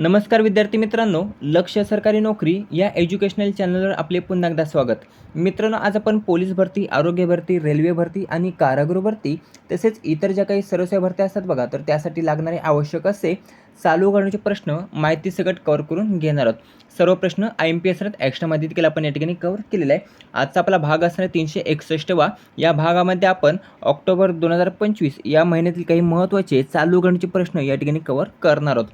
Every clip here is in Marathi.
नमस्कार विद्यार्थी मित्रांनो लक्ष सरकारी नोकरी या एज्युकेशनल चॅनलवर आपले पुन्हा एकदा स्वागत. मित्रांनो आज आपण पोलीस भरती आरोग्य भरती रेल्वे भरती आणि कारागृह भरती तसेच इतर ज्या काही सर्वसेवा भरती असतात बघा तर त्यासाठी लागणारे आवश्यक असे चालू करण्याचे प्रश्न माहिती सगट कव्हर करून घेणार आहोत. सर्व प्रश्न आय एम पी एस एक्स्ट्रामध्ये देखील आपण या ठिकाणी कव्हर केलेला आहे. आजचा आपला भाग असणार आहे तीनशे एकसष्टवा. या भागामध्ये आपण ऑक्टोबर दोन हजार पंचवीस या महिन्यातील काही महत्त्वाचे चालू करण्याचे प्रश्न या ठिकाणी कव्हर करणार आहोत.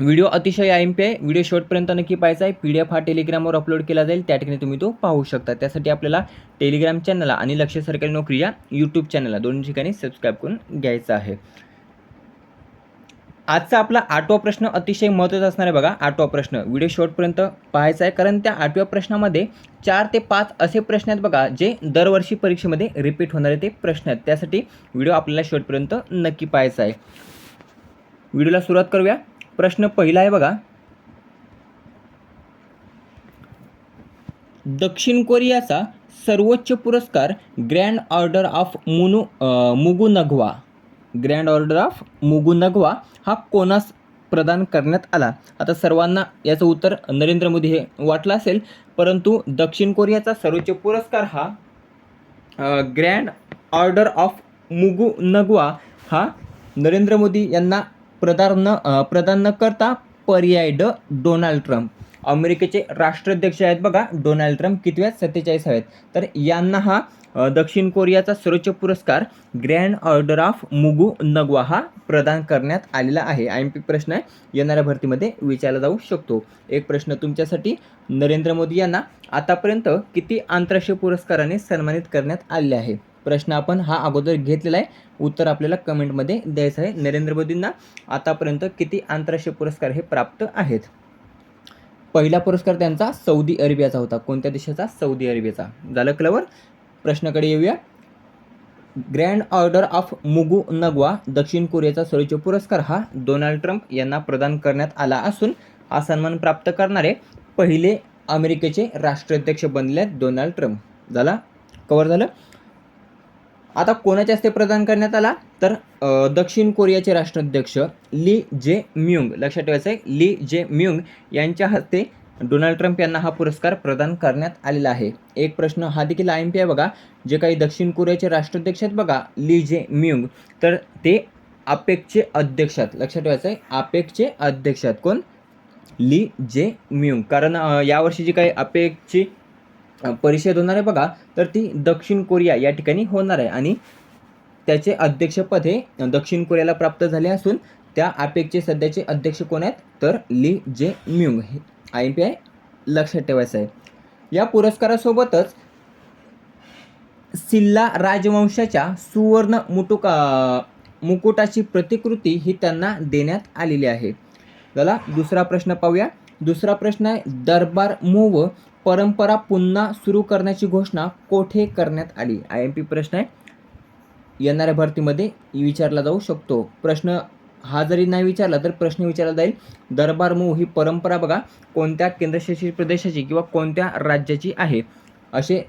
व्हिडिओ अतिशय आय एम पी आहे. व्हिडिओ शॉर्टपर्यंत नक्की पाहायचा आहे. पी डी एफ हा टेलिग्रामवर अपलोड केला जाईल. त्या ठिकाणी तुम्ही तो पाहू शकता. त्यासाठी आपल्याला टेलिग्राम चॅनलला आणि लक्ष सरकारी नोकरी या यूट्यूब चॅनलला दोन ठिकाणी सबस्क्राईब करून घ्यायचं आहे. आजचा आपला आठवा प्रश्न अतिशय महत्त्वाचा असणार आहे बघा. आठवा प्रश्न. व्हिडिओ शॉर्टपर्यंत पाहायचा आहे. कारण त्या आठव्या प्रश्नामध्ये चार ते पाच असे प्रश्न आहेत बघा जे दरवर्षी परीक्षेमध्ये रिपीट होणारे ते प्रश्न आहेत. त्यासाठी व्हिडिओ आपल्याला शॉर्टपर्यंत नक्की पाहायचा आहे. व्हिडिओला सुरुवात करूया. प्रश्न पहिला आहे बघा. दक्षिण कोरियाचा सर्वोच्च पुरस्कार grand order of Munu Mugunghwa grand order of Mugunghwa हा कोणास प्रदान करण्यात आला? आता सर्वांना याचं उत्तर नरेंद्र मोदी हे वाटलं असेल परंतु दक्षिण कोरियाचा सर्वोच्च पुरस्कार हा ग्रँड ऑर्डर ऑफ मुगुनगवा हा नरेंद्र मोदी यांना प्रदान न प्रदान न करता पर्याय ड डोनाल्ड ट्रम्प. अमेरिकेचे राष्ट्राध्यक्ष आहेत बघा डोनाल्ड ट्रम्प कितव्या सत्तेचाळीस आहेत. तर यांना हा दक्षिण कोरियाचा सर्वोच्च पुरस्कार grand order of Mugunghwa हा प्रदान करण्यात आलेला आहे. आय एम पी प्रश्न आहे येणाऱ्या भरतीमध्ये विचारला जाऊ शकतो. एक प्रश्न तुमच्यासाठी नरेंद्र मोदी यांना आतापर्यंत किती आंतरराष्ट्रीय पुरस्काराने सन्मानित करण्यात आले आहे? प्रश्न आपण हा अगोदर घेतलेला आहे. उत्तर आपल्याला कमेंटमध्ये द्यायचं आहे. नरेंद्र मोदींना आतापर्यंत किती आंतरराष्ट्रीय पुरस्कार हे प्राप्त आहेत? पहिला पुरस्कार त्यांचा सौदी अरेबियाचा होता. कोणत्या देशाचा? सौदी अरेबियाचा. झालं क्लवर प्रश्नाकडे येऊया. Grand order of Mugunghwa दक्षिण कोरियाचा सर्वोच्च पुरस्कार हा डोनाल्ड ट्रम्प यांना प्रदान करण्यात आला असून हा सन्मान प्राप्त करणारे पहिले अमेरिकेचे राष्ट्राध्यक्ष बनले आहेत डोनाल्ड ट्रम्प. झाला? कवर झालं? आता कोणाच्या हस्ते प्रदान करण्यात आला? तर दक्षिण कोरियाचे राष्ट्राध्यक्ष ली जे म्युंग लक्षात ठेवायचं आहे ली जे म्युंग यांच्या हस्ते डोनाल्ड ट्रम्प यांना हा पुरस्कार प्रदान करण्यात आलेला आहे. एक प्रश्न हा देखील आय एम पी आहे बघा. जे काही दक्षिण कोरियाचे राष्ट्राध्यक्ष आहेत बघा ली जे म्युंग तर ते आपेकचे अध्यक्ष आहेत. लक्षात ठेवायचं आहे आपेकचे अध्यक्ष आहेत. कोण? ली जे म्युंग कारण यावर्षी जी काही आपेकची परिषद होणार आहे बघा. तर ती दक्षिण कोरिया या ठिकाणी होणार आहे. आणि त्याचे अध्यक्षपद हे दक्षिण कोरियाला प्राप्त झाले असून त्या आपेकचे सध्याचे अध्यक्ष कोण आहेत? तर ली जे म्युंग हे आय एम पी आय लक्षात ठेवायचं आहे. या पुरस्कारासोबतच सिल्ला राजवंशाच्या सुवर्ण मुटुका मुकुटाची प्रतिकृती ही त्यांना देण्यात आलेली आहे. चला दुसरा प्रश्न पाहूया. दुसरा प्रश्न आहे दरबार मूव परंपरा पुन्हा सुरू करण्याची घोषणा कोठे करण्यात आली? आय एम पी प्रश्न आहे. येणाऱ्या भरतीमध्ये विचारला जाऊ शकतो. प्रश्न हा जरी नाही विचारला तर प्रश्न विचारला जाईल. दरबार मूव ही परंपरा बघा कोणत्या केंद्रशासित प्रदेशाची किंवा कोणत्या राज्याची आहे? असे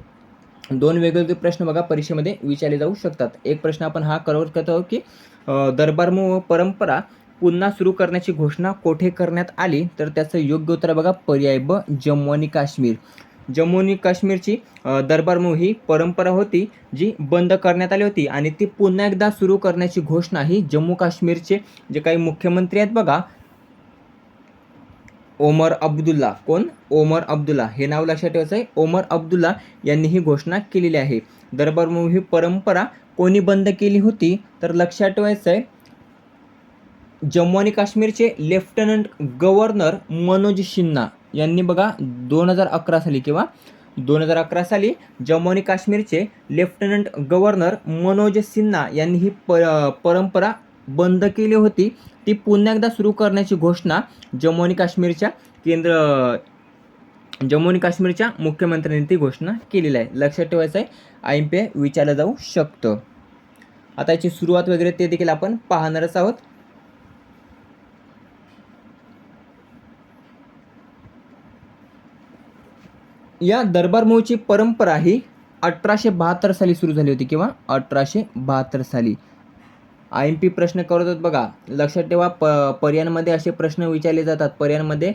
दोन वेगवेगळे प्रश्न बघा परीक्षेमध्ये विचारले जाऊ शकतात. एक प्रश्न आपण हा करत आहोत की दरबार मूव परंपरा पुन्हा सुरू करण्याची घोषणा कोठे करण्यात आली? तर त्याचं योग्य उत्तर बघा पर्याय ब जम्मू आणि काश्मीर. जम्मू आणि काश्मीरची दरबार मूव ही परंपरा होती जी बंद करण्यात आली होती आणि ती पुन्हा एकदा सुरू करण्याची घोषणा ही जम्मू काश्मीरचे जे काही मुख्यमंत्री आहेत बघा ओमर अब्दुल्ला. कोण? ओमर अब्दुल्ला. हे नाव लक्षात ठेवायचं आहे. ओमर अब्दुल्ला यांनी ही घोषणा केलेली आहे. दरबार मूव ही परंपरा कोणी बंद केली होती? तर लक्षात ठेवायचं आहे जम्मू आणि काश्मीरचे लेफ्टनंट गव्हर्नर मनोज सिन्हा यांनी बघा दोन हजार अकरा साली किंवा दोन हजार अकरा साली जम्मू आणि काश्मीरचे लेफ्टनंट गव्हर्नर मनोज सिन्हा यांनी ही प परंपरा बंद केली होती. ती पुन्हा एकदा सुरू करण्याची घोषणा जम्मू आणि काश्मीरच्या केंद्र जम्मू आणि काश्मीरच्या मुख्यमंत्र्यांनी ती घोषणा केलेली आहे. लक्षात ठेवायचं आहे आय एम पी विचारलं जाऊ शकतं. आता याची सुरुवात वगैरे ते देखील आपण पाहणारच आहोत. या दरबार मूळची परंपरा ही अठराशे बहात्तर साली सुरू झाली होती किंवा अठराशे बहात्तर साली. आय एम पी प्रश्न करत होत बघा. लक्षात ठेवा प पर्यांमध्ये असे प्रश्न विचारले जातात. पर्यांमध्ये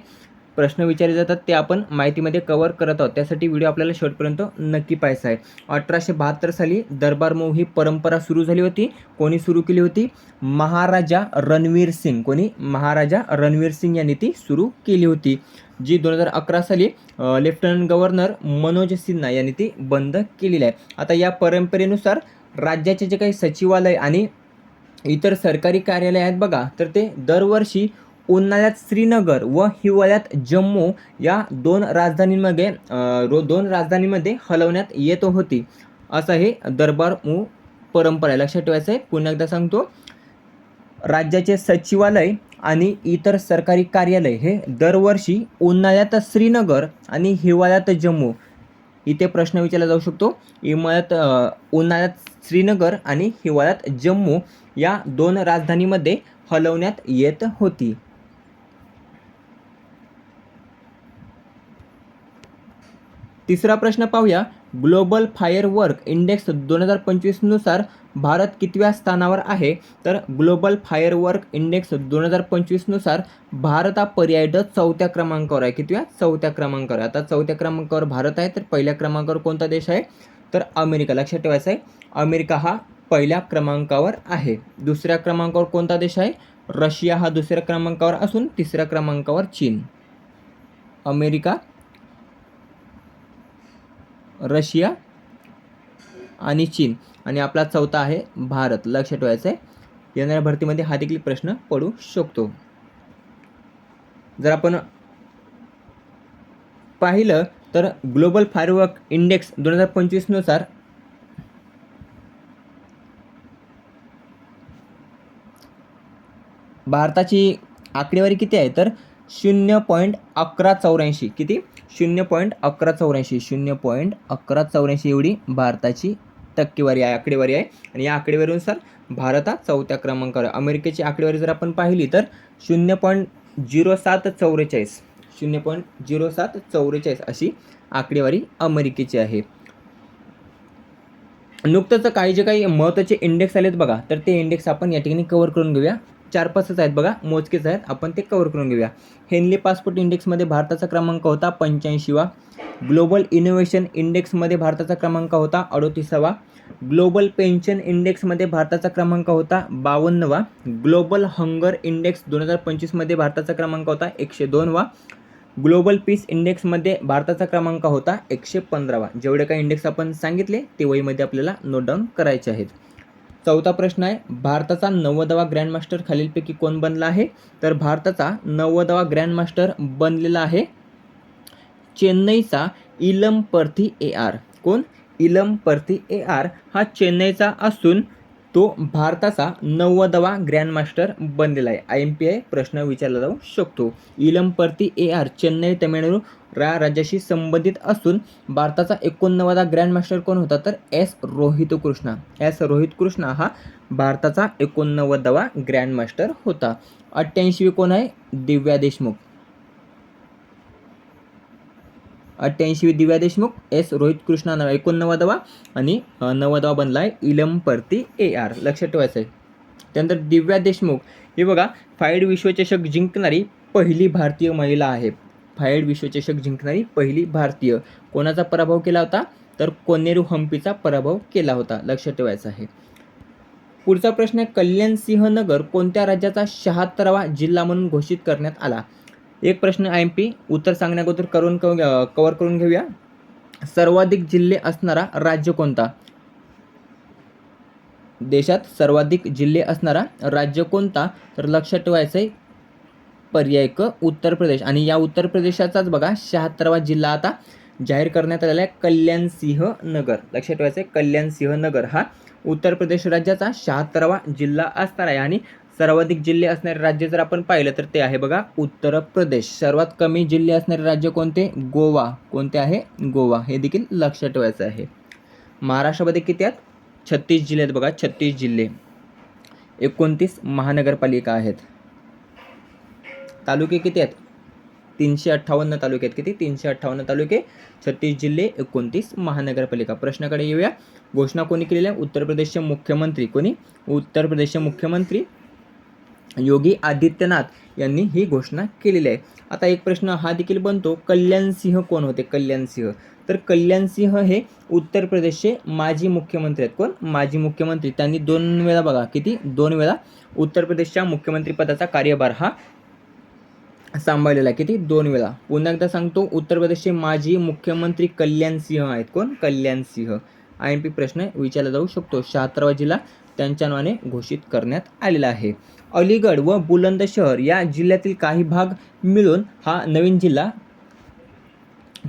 प्रश्न विचारले जातात ते आपण माहितीमध्ये कवर करत आहोत. त्यासाठी व्हिडिओ आपल्याला शेवटपर्यंत नक्की पाहायचा आहे. अठराशे बहात्तर साली दरबार मऊ ही परंपरा सुरू झाली होती. कोणी सुरू केली होती? महाराजा रणवीर सिंग. कोणी? महाराजा रणवीर सिंग यांनी ती सुरू केली होती. जी दोन हजार अकरा साली लेफ्टनंट गव्हर्नर मनोज सिन्हा यांनी ती बंद केलेली आहे. आता या परंपरेनुसार राज्याचे जे काही सचिवालय आणि इतर सरकारी कार्यालय आहेत बघा तर ते दरवर्षी उन्हाळ्यात श्रीनगर व हिवाळ्यात जम्मू या दोन राजधानीमध्ये रो दोन राजधानीमध्ये हलवण्यात येत होती. असं हे दरबार मू परंपरा लक्षात ठेवायचं आहे. पुन्हा एकदा सांगतो. राज्याचे सचिवालय आणि इतर सरकारी कार्यालय हे दरवर्षी उन्हाळ्यात श्रीनगर आणि हिवाळ्यात जम्मू. इथे प्रश्न विचारला जाऊ शकतो. हिमाळ्यात उन्हाळ्यात श्रीनगर आणि हिवाळ्यात जम्मू या दोन राजधानीमध्ये हलवण्यात येत होती. तिसरा प्रश्न पाहूया. ग्लोबल फायर वर्क इंडेक्स दोन हजार पंचवीसनुसार भारत कितव्या स्थानावर आहे? तर ग्लोबल फायर वर्क इंडेक्स दोन हजार पंचवीसनुसार भारत हा पर्याय ड चौथ्या क्रमांकावर आहे. कितव्या? चौथ्या क्रमांकावर आहे. आता चौथ्या क्रमांकावर भारत आहे तर पहिल्या क्रमांकावर कोणता देश आहे? तर अमेरिका. लक्षात ठेवायचं आहे अमेरिका हा पहिल्या क्रमांकावर आहे. दुसऱ्या क्रमांकावर कोणता देश आहे? रशिया हा दुसऱ्या क्रमांकावर असून तिसऱ्या क्रमांकावर चीन. अमेरिका रशिया आणि चीन. आणि आपला चौथा आहे भारत. लक्षात ठेवायचं आहे येणाऱ्या भरतीमध्ये हा देखील प्रश्न पडू शकतो. जर आपण पाहिलं तर ग्लोबल फायरवर्क इंडेक्स दोन हजार पंचवीसनुसार भारताची आकडेवारी किती आहे? तर शून्य पॉईंट अकरा चौऱ्याऐंशी. किती? शून्य पॉईंट अकरा चौऱ्याऐंशी. शून्य पॉईंट अकरा चौऱ्याऐंशी एवढी भारताची टक्केवारी आहे आकडेवारी आहे. आणि या आकडेवारीनुसार भारत हा चौथ्या क्रमांकावर आहे. अमेरिकेची आकडेवारी जर आपण पाहिली तर शून्य पॉईंट झिरो सात चौवेचाळीस शून्य पॉईंट झिरो सात चौवेचाळीस अशी आकडेवारी अमेरिकेची आहे. नुकतंच काही जे काही महत्त्वाचे इंडेक्स आलेत बघा तर ते इंडेक्स आपण या ठिकाणी कवर करून घेऊया. चार पाचच आहेत बघा मोजकेच आहेत. आपण ते कवर करून घेऊया. हेनली पासपोर्ट इंडेक्समध्ये भारताचा क्रमांक होता पंच्याऐंशीवा. ग्लोबल इनोव्हेशन इंडेक्समध्ये भारताचा क्रमांक होता अडोतीसावा. ग्लोबल पेन्शन इंडेक्समध्ये भारताचा क्रमांक होता बावन्नवा. ग्लोबल हंगर इंडेक्स दोन हजार पंचवीसमध्ये भारताचा क्रमांक होता एकशे दोनवा. ग्लोबल पीस इंडेक्समध्ये भारताचा क्रमांक होता एकशे पंधरावा. जेवढे काही इंडेक्स आपण सांगितले ते वहीमध्ये आपल्याला नोट डाऊन करायचे आहेत. चौथा प्रश्न आहे भारताचा नव्वदवा ग्रँडमास्टर खालीलपैकी कोण बनला आहे? तर भारताचा नव्वदवा ग्रँडमास्टर बनलेला आहे चेन्नईचा इलम पर्थी ए आर. कोण? इलम पर्थी ए आर हा चेन्नईचा असून तो भारताचा नव्वदवा ग्रँडमास्टर बनलेला आहे. आय एम पी आय प्रश्न विचारला जाऊ शकतो. इलम पर्थी ए आर चेन्नई तमिळनाडू रा राज्याशी संबंधित असून भारताचा एकोणनव्वदा ग्रँडमास्टर कोण होता तर एस रोहित कृष्णा एस रोहित कृष्णा हा भारताचा एकोणनव्वदवा ग्रँडमास्टर होता. अठ्ठ्याऐंशी कोण आहे? दिव्या देशमुख. अठ्ठ्याऐंशी दिव्या देशमुख एस रोहित कृष्णा नव एकोणनव्वदवा आणि अ, नव्वदवा बनला आहे इलम परती ए आर लक्षात ठेवायचं आहे. त्यानंतर दिव्या देशमुख. ही बघा फाईड विश्वचषक जिंकणारी पहिली भारतीय महिला आहे. फायड विश्वचषक जिंकणारी पहिली भारतीय. कोणाचा पराभव केला होता? तर कोनेरू हम्पीचा पराभव केला होता. लक्षात ठेवायचं आहे. पुढचा प्रश्न आहे कल्याण सिंह नगर कोणत्या राज्याचा शहात्तरावा जिल्हा म्हणून घोषित करण्यात आला? एक प्रश्न आय एम पी उत्तर सांगण्याअगोदर करून कवर करून घेऊया. सर्वाधिक जिल्हे असणारा राज्य कोणता? देशात सर्वाधिक जिल्हे असणारा राज्य कोणता? तर लक्षात ठेवायचं आहे पर्याय क उत्तर प्रदेश. आणि या उत्तर प्रदेशाचाच बघा शहात्तरावा जिल्हा आता जाहीर करण्यात आलेला आहे कल्याण सिंह नगर. लक्षात ठेवायचं आहे कल्याण सिंह नगर हा उत्तर प्रदेश राज्याचा शहात्तरावा जिल्हा असणार आहे. आणि सर्वाधिक जिल्हे असणारे राज्य जर आपण पाहिलं तर ते आहे बघा उत्तर प्रदेश. सर्वात कमी जिल्हे असणारे राज्य कोणते? गोवा. कोणते आहे? गोवा. हे देखील लक्षात ठेवायचं आहे. महाराष्ट्रामध्ये किती आहेत? छत्तीस जिल्हे आहेत बघा छत्तीस जिल्हे. एकोणतीस महानगरपालिका आहेत. तालुके किती आहेत? तीनशे अठ्ठावन्न तालुके आहेत किती? तीनशे अठ्ठावन्न तालुके छत्तीस जिल्हे एकोणतीस महानगरपालिका. प्रश्नाकडे येऊया. घोषणा कोणी केलेल्या? आहे? उत्तर प्रदेशचे मुख्यमंत्री. कोणी? उत्तर प्रदेशचे मुख्यमंत्री योगी आदित्यनाथ यांनी ही घोषणा केलेली आहे. आता एक प्रश्न हा देखील बनतो कल्याण सिंह कोण होते? कल्याण सिंह. तर कल्याण सिंह हे उत्तर प्रदेशचे माजी मुख्यमंत्री आहेत. कोण? माजी मुख्यमंत्री. त्यांनी दोन वेळा बघा किती? दोन वेळा उत्तर प्रदेशच्या मुख्यमंत्रीपदाचा कार्यभार हा सांभाळलेला आहे. किती? दोन वेळा. पुन्हा एकदा सांगतो उत्तर प्रदेशचे माजी मुख्यमंत्री कल्याण सिंह आहेत कोण? Kalyan Singh. I M P प्रश्न विचारला जाऊ शकतो. शहात्तरावा जिल्हा त्यांच्या नावाने घोषित करण्यात आलेला आहे. अलीगड व बुलंद शहर या जिल्ह्यातील काही भाग मिळून हा नवीन जिल्हा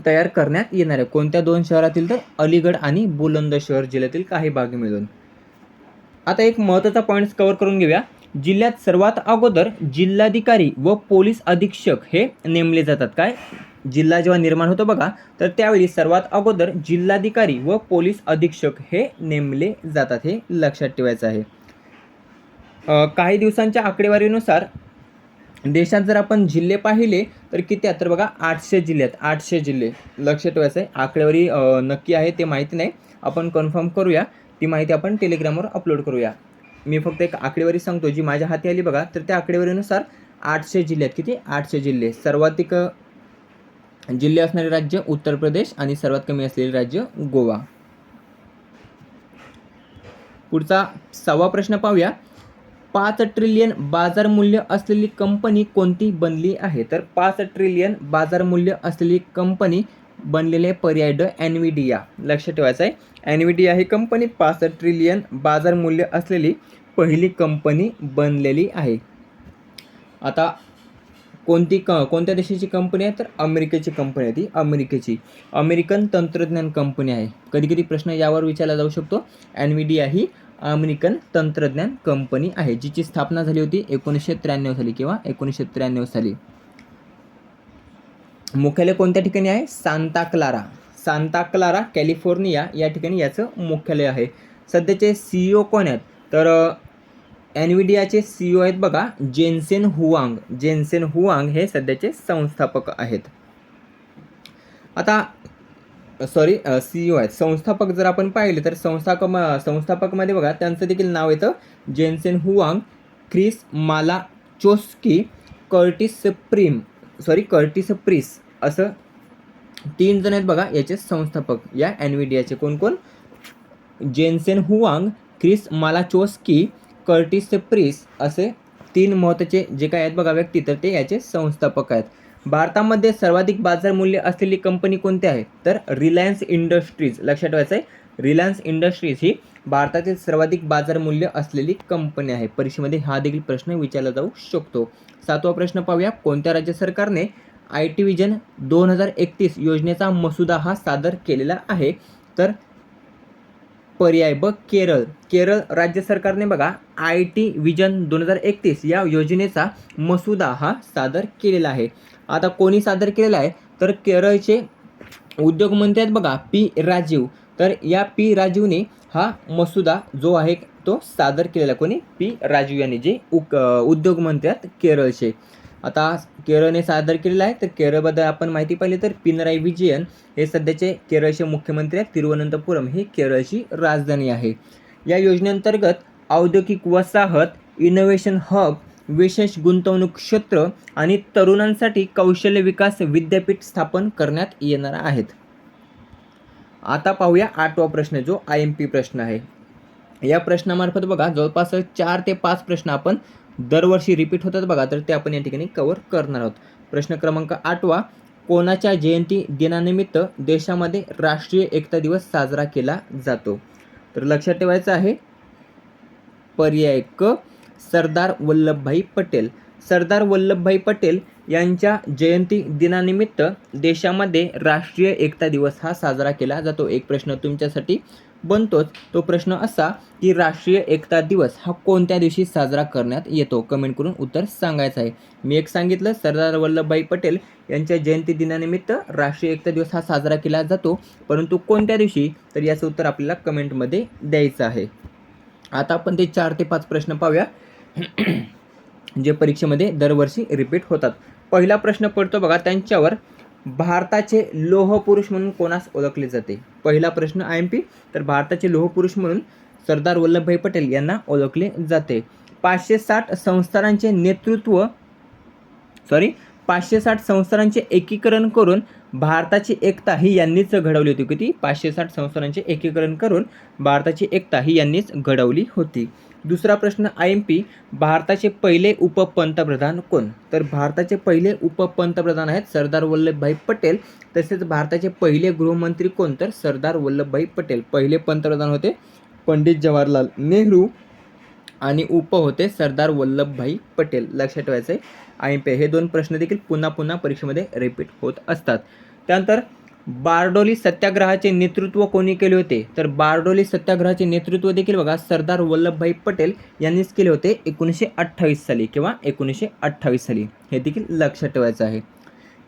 तयार करण्यात येणार आहे. कोणत्या दोन शहरातील तर? अलीगड आणि बुलंदशहर जिल्ह्यातील काही भाग मिळून. आता एक महत्त्वाचा पॉईंट्स कव्हर करून घेऊया. जिल्ह्यात सर्वात अगोदर जिल्हाधिकारी व पोलीस अधीक्षक हे नेमले जातात. काय? जिल्हा जेव्हा निर्माण होतो बघा तर त्यावेळी सर्वात अगोदर जिल्हाधिकारी व पोलीस अधीक्षक हे नेमले जातात हे लक्षात ठेवायचं आहे. काही दिवसांच्या आकडेवारीनुसार देशात जर आपण जिल्हे पाहिले तर किती आहेत? तर बघा आठशे जिल्हे आहेत. आठशे जिल्हे. लक्षात ठेवायचं आहे. आकडेवारी नक्की आहे ते माहिती नाही. आपण कन्फर्म करूया. ती माहिती आपण टेलिग्रामवर अपलोड करूया. मी फक्त एक आकडेवारी सांगतो जी माझ्या हाती आली बघा तर त्या आकडेवारीनुसार आठशे जिल्हे आहेत. किती? आठशे जिल्हे. सर्वाधिक जिल्हे असणारे राज्य उत्तर प्रदेश आणि सर्वात कमी असलेले राज्य गोवा. पुढचा सहावा प्रश्न पाहूया. पाच ट्रिलियन बाजार मूल्य असलेली कंपनी कोणती बनली आहे? तर पाच ट्रिलियन बाजार मूल्य असलेली कंपनी बनलेले पर्याय ड एनविडिया लक्षात ठेवायचं आहे एनविडिया ही कंपनी पासष्ट ट्रिलियन बाजार मूल्य असलेली पहिली कंपनी बनलेली आहे. आता कोणती क कोणत्या देशाची कंपनी आहे? तर अमेरिकेची कंपनी आहे ती. अमेरिकेची. अमेरिकन तंत्रज्ञान कंपनी आहे. कधी कधी प्रश्न यावर विचारला जाऊ शकतो. एनविडिया ही अमेरिकन तंत्रज्ञान कंपनी आहे जिची स्थापना झाली होती एकोणीसशे त्र्याण्णव साली किंवा एकोणीसशे त्र्याण्णव साली. मुख्यालय कोणत्या ठिकाणी आहे? Santa Clara. Santa Clara California या ठिकाणी याचं मुख्यालय आहे. सध्याचे सी ओ कोण आहेत? तर एनविडियाचे सी ओ आहेत बघा जेन्सेन हुआंग. जेन्सेन हुआंग हे सध्याचे संस्थापक आहेत. आता सॉरी सी ओ आहेत. संस्थापक जर आपण पाहिले तर संस्थापक संस्थापकमध्ये बघा त्यांचं देखील नाव येतं Jensen Huang Chris Malachowsky Curtis Priem sorry Curtis Priem. असं तीन जण आहेत बघा याचे संस्थापक या एनव्हीडियाचे कोण कोण? Jensen Huang Chris Malachowsky Curtis Priem असे तीन महत्त्वाचे जे काय आहेत बघा व्यक्ती तर ते याचे संस्थापक आहेत. भारतामध्ये सर्वाधिक बाजार मूल्य असलेली कंपनी कोणती आहे? तर रिलायन्स इंडस्ट्रीज लक्षात ठेवायचं आहे रिलायन्स इंडस्ट्रीज ही भारतातील सर्वाधिक बाजार मूल्य असलेली कंपनी आहे. परीक्षेमध्ये हा देखील प्रश्न विचारला जाऊ शकतो. सातवा प्रश्न पाहूया. कोणत्या राज्य सरकारने आय टी विजन दोन हजार एकतीस योजनेचा मसुदा हा सादर केलेला आहे. तर पर्याय ब केरळ. केरळ राज्य सरकारने बघा आय टी विजन दोन हजार एकतीस या योजनेचा मसुदा हा सादर केलेला आहे. आता कोणी सादर केलेला आहे? तर केरळचे उद्योगमंत्री आहेत बघा पी राजीव. तर या पी राजीवने हा मसुदा जो आहे तो सादर केलेला आहे. कोणी? पी राजीव यांनी जे उक उद्योगमंत्री आहेत केरळचे. आता केरळने सादर केलेला आहे. तर केरळबद्दल आपण माहिती पाहिली तर पिनराई विजयन हे सध्याचे केरळचे मुख्यमंत्री आहेत. तिरुवनंतपुरम ही केरळची राजधानी आहे. या योजनेअंतर्गत औद्योगिक वसाहत इनोव्हेशन हब विशेष गुंतवणूक क्षेत्र आणि तरुणांसाठी कौशल्य विकास विद्यापीठ स्थापन करण्यात येणार आहेत. आता पाहूया आठवा प्रश्न जो आय एम पी प्रश्न आहे. या प्रश्नामार्फत बघा जवळपास चार ते पाच प्रश्न आपण दरवर्षी रिपीट होतात बघा तर ते आपण या ठिकाणी कव्हर करणार आहोत. प्रश्न क्रमांक आठवा कोणाच्या जयंती दिनानिमित्त देशामध्ये राष्ट्रीय एकता दिवस साजरा केला जातो? तर लक्षात ठेवायचं आहे पर्याय क सरदार वल्लभभाई पटेल. सरदार वल्लभभाई पटेल यांच्या जयंती दिनानिमित्त देशामध्ये राष्ट्रीय एकता दिवस हा साजरा केला जातो. एक प्रश्न तुमच्यासाठी बनतोच तो प्रश्न असा की राष्ट्रीय एकता दिवस हा कोणत्या दिवशी साजरा करण्यात येतो? कमेंट करून उत्तर सांगायचं आहे. मी एक सांगितलं सरदार वल्लभभाई पटेल यांच्या जयंती दिनानिमित्त राष्ट्रीय एकता दिवस हा साजरा केला जातो. परंतु कोणत्या दिवशी? तर याचं उत्तर आपल्याला कमेंटमध्ये द्यायचं आहे. आता आपण ते चार ते पाच प्रश्न पाहूया. जे परीक्षेमध्ये दरवर्षी रिपीट होतात. पहिला प्रश्न पडतो बघा त्यांच्यावर. भारताचे लोहपुरुष म्हणून कोणास ओळखले जाते? पहिला प्रश्न आय एम पी तर भारताचे लोहपुरुष म्हणून सरदार वल्लभभाई पटेल यांना ओळखले जाते. पाचशे साठ संस्थानांचे नेतृत्व सॉरी पाचशे साठ संस्थानांचे एकीकरण करून भारताची एकता ही यांनीच घडवली होती. किती? पाचशे साठ संस्थानांचे एकीकरण करून भारताची एकता ही यांनीच घडवली होती. दुसरा प्रश्न आय एम पी भारताचे पहिले उपपंतप्रधान कोण? तर भारताचे पहिले उपपंतप्रधान आहेत सरदार वल्लभभाई पटेल. तसेच भारताचे पहिले गृहमंत्री कोण? तर सरदार वल्लभभाई पटेल. पहिले पंतप्रधान होते पंडित जवाहरलाल नेहरू आणि उप होते सरदार वल्लभभाई पटेल. लक्षात ठेवायचं आहे आय एम पी हे दोन प्रश्न देखील पुन्हा पुन्हा परीक्षेमध्ये रिपीट होत असतात. त्यानंतर बारडोली सत्याग्रहाचे नेतृत्व कोणी केले होते? तर बारडोली सत्याग्रहाचे नेतृत्व देखील बघा सरदार वल्लभभाई पटेल यांनीच केले होते एकोणीसशे अठ्ठावीस साली किंवा एकोणीसशे अठ्ठावीस साली. हे देखील लक्षात ठेवायचं आहे.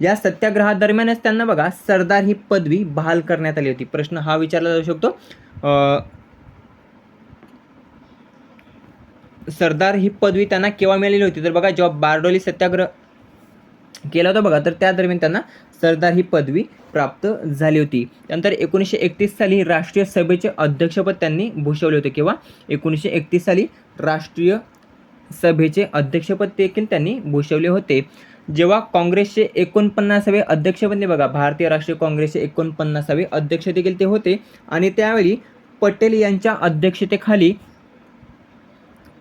या सत्याग्रहादरम्यानच त्यांना बघा सरदार ही पदवी बहाल करण्यात आली होती. प्रश्न हा विचारला जाऊ शकतो. अं, सरदार ही पदवी त्यांना केव्हा मिळालेली होती? तर बघा जेव्हा बारडोली सत्याग्रह केला होता बघा तर त्या दरम्यान त्यांना सरदार ही पदवी प्राप्त झाली होती. त्यानंतर एकोणीसशे एकतीस साली राष्ट्रीय सभेचे अध्यक्षपद त्यांनी भूषवले होते किंवा एकोणीसशे एकतीस साली राष्ट्रीय सभेचे अध्यक्षपद देखील त्यांनी भूषवले होते. जेव्हा काँग्रेसचे एकोणपन्नासावे अध्यक्ष बनले बघा भारतीय राष्ट्रीय काँग्रेसचे एकोणपन्नासावे अध्यक्ष देखील ते होते. आणि त्यावेळी पटेल यांच्या अध्यक्षतेखाली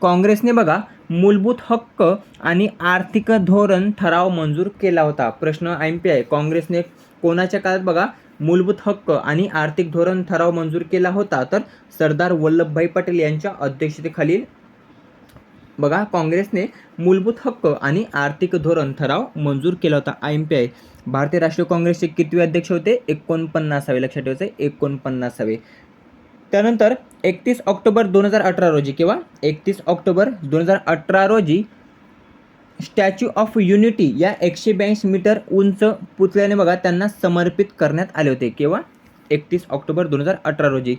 काँग्रेसने बघा मूलभूत हक्क आणि आर्थिक धोरण ठराव मंजूर केला होता. प्रश्न एम पी आहे काँग्रेसने कोणाच्या काळात बघा मूलभूत हक्क आणि आर्थिक धोरण ठराव मंजूर केला होता. तर सरदार वल्लभभाई पटेल यांच्या अध्यक्षतेखालील बघा काँग्रेसने मूलभूत हक्क आणि आर्थिक धोरण ठराव मंजूर केला होता. I M P I. भारतीय राष्ट्रीय काँग्रेसचे कितवे अध्यक्ष होते? एकोणपन्नासावे. लक्षात ठेवायचे एकोणपन्नासावे. त्यानंतर एकतीस ऑक्टोबर दोन हजार अठरा रोजी किंवा एकतीस ऑक्टोबर दोन हजार अठरा रोजी स्टॅच्यू ऑफ युनिटी या एकशे ब्याऐंशी मीटर उंच पुतळ्याने बघा त्यांना समर्पित करण्यात आले होते किंवा एकतीस ऑक्टोबर दोन हजार अठरा रोजी.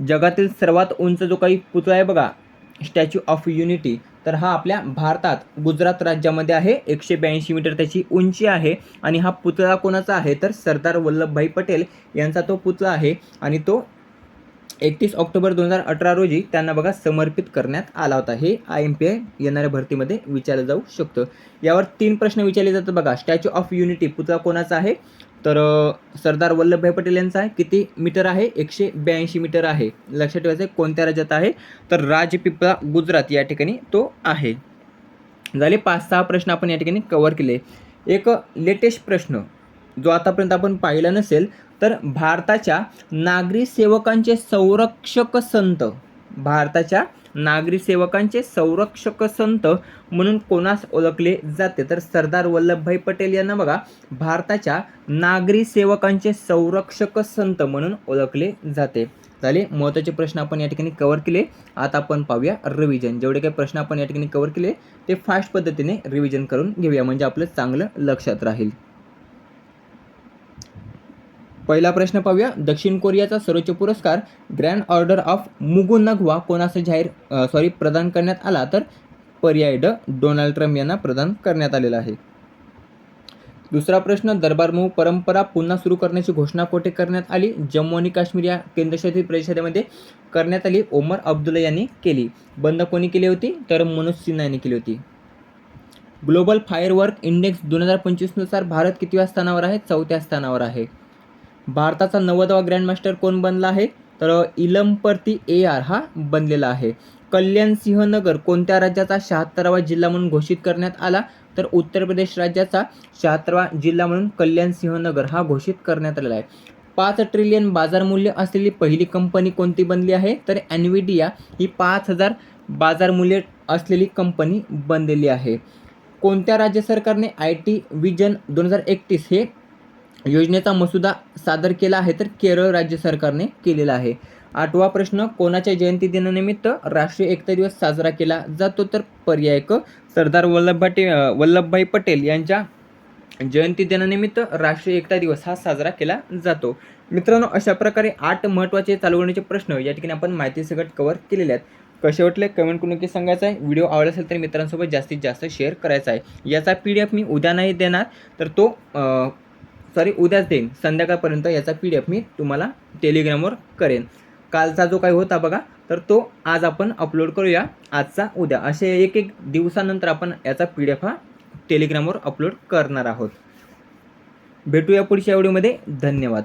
जगातील सर्वात उंच जो काही पुतळा आहे बघा स्टॅच्यू ऑफ युनिटी तर हा आपल्या भारतात गुजरात राज्यामध्ये आहे. एकशे ब्याऐंशी मीटर त्याची उंची आहे आणि हा पुतळा कोणाचा आहे? तर सरदार वल्लभभाई पटेल यांचा तो पुतळा आहे आणि तो एकतीस ऑक्टोबर दोन हजार अठरा रोजी त्यांना बघा समर्पित करण्यात आला होता. हे आय एम पी आय येणाऱ्या भरतीमध्ये विचारलं जाऊ शकतं. यावर तीन प्रश्न विचारले जातात बघा. स्टॅच्यू ऑफ युनिटी पुतळा कोणाचा आहे? तर सरदार वल्लभभाई पटेल यांचा आहे. किती मीटर आहे? एकशे ब्याऐंशी मीटर आहे. लक्षात ठेवायचं आहे कोणत्या राज्यात आहे? तर राजपिपळा गुजरात या ठिकाणी तो आहे. झाले पाच सहा प्रश्न आपण या ठिकाणी कव्हर केले. एक लेटेस्ट प्रश्न जो आतापर्यंत आपण पाहिला नसेल तर भारताच्या नागरी सेवकांचे संरक्षक संत. भारताच्या नागरी सेवकांचे संरक्षक संत म्हणून कोणास ओळखले जाते? तर सरदार वल्लभभाई पटेल यांना बघा भारताच्या नागरी सेवकांचे संरक्षक संत म्हणून ओळखले जाते. झाले महत्त्वाचे प्रश्न आपण या ठिकाणी कव्हर केले. आता आपण पाहूया रिव्हिजन जेवढे काही प्रश्न आपण या ठिकाणी कव्हर केले ते फास्ट पद्धतीने रिव्हिजन करून घेऊया. म्हणजे आपलं चांगलं लक्षात राहील. पहिला प्रश्न पाहूया. दक्षिण कोरियाचा सर्वोच्च पुरस्कार ग्रँड ऑर्डर ऑफ मुगुनगवा कोणास जाहीर सॉरी प्रदान करण्यात आला? तर पर्याय ड डोनाल्ड ट्रम्प यांना प्रदान करण्यात आलेला आहे. दुसरा प्रश्न दरबारमऊ परंपरा पुन्हा सुरू करण्याची घोषणा कोठे करण्यात आली? जम्मू आणि काश्मीर या केंद्रशासित प्रदेशामध्ये करण्यात आली ओमर अब्दुल्ला यांनी केली. बंद कोणी केली होती? तर मनोज सिन्हा यांनी केली होती. ग्लोबल फायरवर्क इंडेक्स दोन हजार पंचवीसनुसार भारत कितव्या स्थानावर आहे? चौथ्या स्थानावर आहे. भारताचा नव्वदवा ग्रँडमास्टर कोण बनला आहे? तर इलमपर्ती ए आर हा बनलेला आहे. कल्याण सिंहनगर कोणत्या राज्याचा शहात्तरावा जिल्हा म्हणून घोषित करण्यात आला? तर उत्तर प्रदेश राज्याचा शहात्तरावा जिल्हा म्हणून कल्याण सिंहनगर हा घोषित करण्यात आलेला आहे. पाच ट्रिलियन बाजार मूल्य असलेली पहिली कंपनी कोणती बनली आहे? तर ॲनविडिया ही पाच हजार बाजार मूल्य असलेली कंपनी बनलेली आहे. कोणत्या राज्य सरकारने आय टी विजन दोन हजार एकतीस हे योजनेचा मसुदा सादर केला आहे तर केरळ राज्य सरकारने केलेला आहे. आठवा प्रश्न कोणाच्या जयंती दिनानिमित्त राष्ट्रीय एकता दिवस साजरा केला जातो तर पर्याय क सरदार वल्लभभाई वल्लभभाई पटेल यांच्या जयंती दिनानिमित्त राष्ट्रीय एकता दिवस हा साजरा केला जातो. मित्रांनो अशा प्रकारे आठ महत्त्वाचे चालवण्याचे प्रश्न या ठिकाणी आपण माहिती सगळं कव्हर केलेले आहेत. कसे वाटले? कमेंट करून नक्की सांगायचं आहे. व्हिडिओ आवडला असेल तर मित्रांसोबत जास्तीत जास्त शेअर करायचा आहे. याचा पी डी एफ मी उद्या नाही देणार तर तो सॉरी उद्याच देईन. संध्याकाळपर्यंत याचा पी डी एफ मी तुम्हाला टेलिग्रामवर करेन. कालचा जो काही होता बघा तर तो आज आपण अपलोड करूया. आजचा उद्या. असे एक एक दिवसानंतर आपण याचा पी डी एफ हा टेलिग्रामवर अपलोड करणार आहोत. भेटूया पुढच्या व्हिडिओमध्ये. धन्यवाद.